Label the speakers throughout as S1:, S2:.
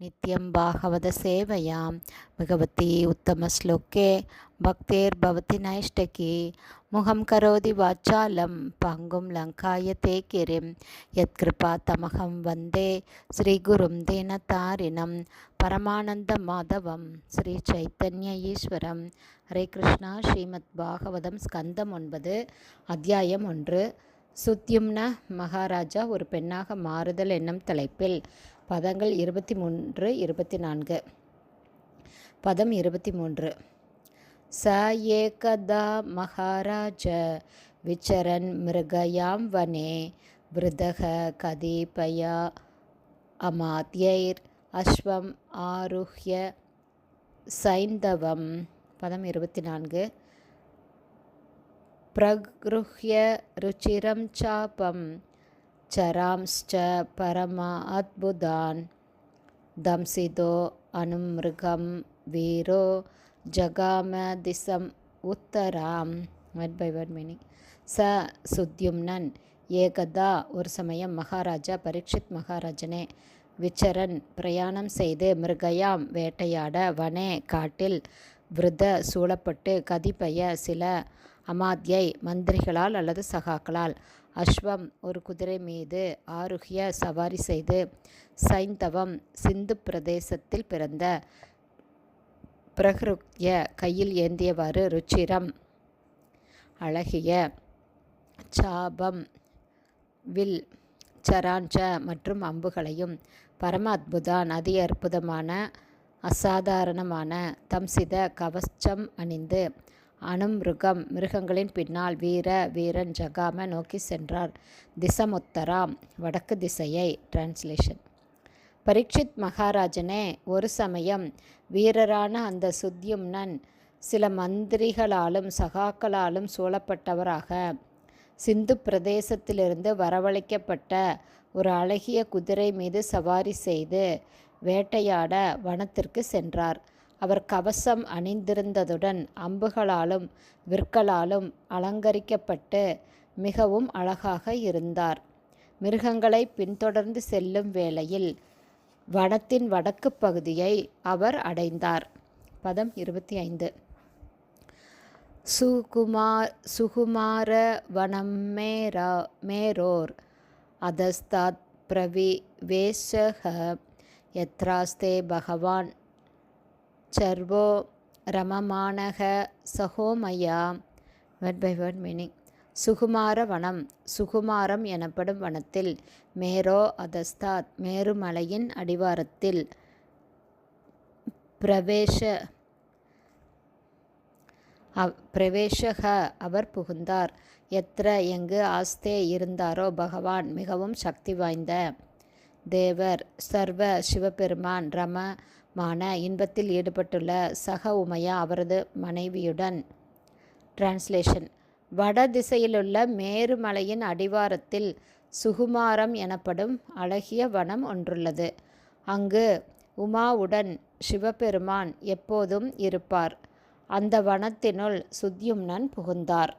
S1: नित्यं भागवतसेवयां भगवती उत्तमश्लोके भक्तिर्भवति नैष्टकी मुखं करोति वाचालं पङ्गुं लङ्कायते गिरिं यत्कृपातमहं वन्दे श्रीगुरुं दीनतारिणं परमानन्दमाधवं श्रीचैतन्य ஈஸ்வரம் ஹரே கிருஷ்ணா ஸ்ரீமத் பாகவதம் ஸ்கந்தம் ஒன்பது அத்தியாயம் ஒன்று சுத்யும்ன மகாராஜா ஒரு பெண்ணாக மாறுதல் என்னும் தலைப்பில். பதங்கள் இருபத்தி மூன்று இருபத்தி நான்கு. பதம் இருபத்தி மூன்று. ச ஏகதா மகாராஜ விச்சரன் மிருகயாம் வனே விருதக கதீபயா அமாத்யைர் அஸ்வம் ஆருஹ்ய சைந்தவம். பதம் இருபத்தி நான்கு. प्रगृह्य ருச்சிரம் சாபம் चरांश्च परमा अद्भुतान् दंसितो अनुमृगं वीरो ஜகாம திசம் உத்தராம் ஒன் பை ஒன் மீனிங் ச சுத்யும்னன் ஏகதா ஒரு சமயம் மகாராஜா பரீட்சித் மகாராஜனே விச்சரன் பிரயாணம் செய்து மிருகயாம் வேட்டையாட வனே காட்டில் விருத சூழப்பட்டு கதிப்பய சில அமாத்யை மந்திரிகளால் அல்லது சகாக்களால். அஸ்வம் ஒரு குதிரை மீது ஆருகிய சவாரி செய்து சைந்தவம் சிந்து பிரதேசத்தில் பிறந்த பிரகிருக்ய கையில் ஏந்தியவாறு ருச்சிரம் அழகிய சாபம் வில் சராஞ்ச மற்றும் அம்புகளையும் பரம அத்புதான் அதி அற்புதமான அசாதாரணமான தம்சித கவச்சம் அணிந்து அனுமிருகம் மிருகங்களின் பின்னால் வீர வீரன் ஜகாம நோக்கி சென்றார். திசமுத்தராம் வடக்கு திசையை. டிரான்ஸ்லேஷன் பரீட்சித் மகாராஜனே ஒரு சமயம் வீரரான அந்த சுத்யும்னன் சில மந்திரிகளாலும் சகாக்களாலும் சூழப்பட்டவராக சிந்து பிரதேசத்திலிருந்து வரவழைக்கப்பட்ட ஒரு அழகிய குதிரை மீது சவாரி செய்து வேட்டையாட வனத்திற்கு சென்றார். அவர் கவசம் அணிந்திருந்ததுடன் அம்புகளாலும் விற்களாலும் அலங்கரிக்கப்பட்டு மிகவும் அழகாக இருந்தார். மிருகங்களை பின்தொடர்ந்து செல்லும் வேளையில் வனத்தின் வடக்கு பகுதியை அவர் அடைந்தார். பதம் இருபத்தி ஐந்து சுகுமார் சுகுமார வனம் மேரா மேரோர் அதஸ்தாத் பிரவி வேஷக எத்ராஸ்தே பகவான் சர்வோ ரமமானக சகோமயா. வேர்ட் பை வேர்ட் மீனிங் சுகுமார வனம். சுகுமாரம் எனப்படும் வனத்தில். மேரோ அதஸ்தாத். மேருமலையின் அடிவாரத்தில். பிரவேச பிரவேஷக. அவர் புகுந்தார். எத்திர எங்கு ஆஸ்தே இருந்தாரோ பகவான் மிகவும் சக்தி வாய்ந்த தேவர் சர்வ சிவபெருமான் ரமமான இன்பத்தில் ஈடுபட்டுள்ள சக உமையா அவரது மனைவியுடன். டிரான்ஸ்லேஷன் வட திசையிலுள்ள மேருமலையின் அடிவாரத்தில் சுகுமாரம் எனப்படும் அழகிய வனம் ஒன்றுள்ளது. அங்கு உமாவுடன் சிவபெருமான் எப்போதும் இருப்பார். அந்த வனத்தினுள் சுத்யும்னன் புகுந்தார்.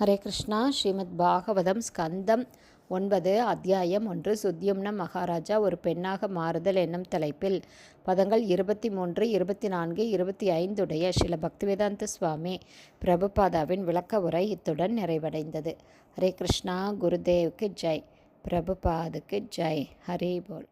S1: ஹரே கிருஷ்ணா. ஸ்ரீமத் பாகவதம் ஸ்கந்தம் ஒன்பது அத்தியாயம் ஒன்று. சுத்தியம்ன மகாராஜா ஒரு பெண்ணாக மாறுதல் என்னும் தலைப்பில். பதங்கள் இருபத்தி மூன்று இருபத்தி நான்கு இருபத்தி ஐந்துடைய சில பக்திவேதாந்த சுவாமி பிரபுபாதாவின் விளக்க உரை இத்துடன் நிறைவடைந்தது. ஹரே கிருஷ்ணா குருதேவுக்கு ஜெய். பிரபுபாதுக்கு ஜெய். ஹரே போல்.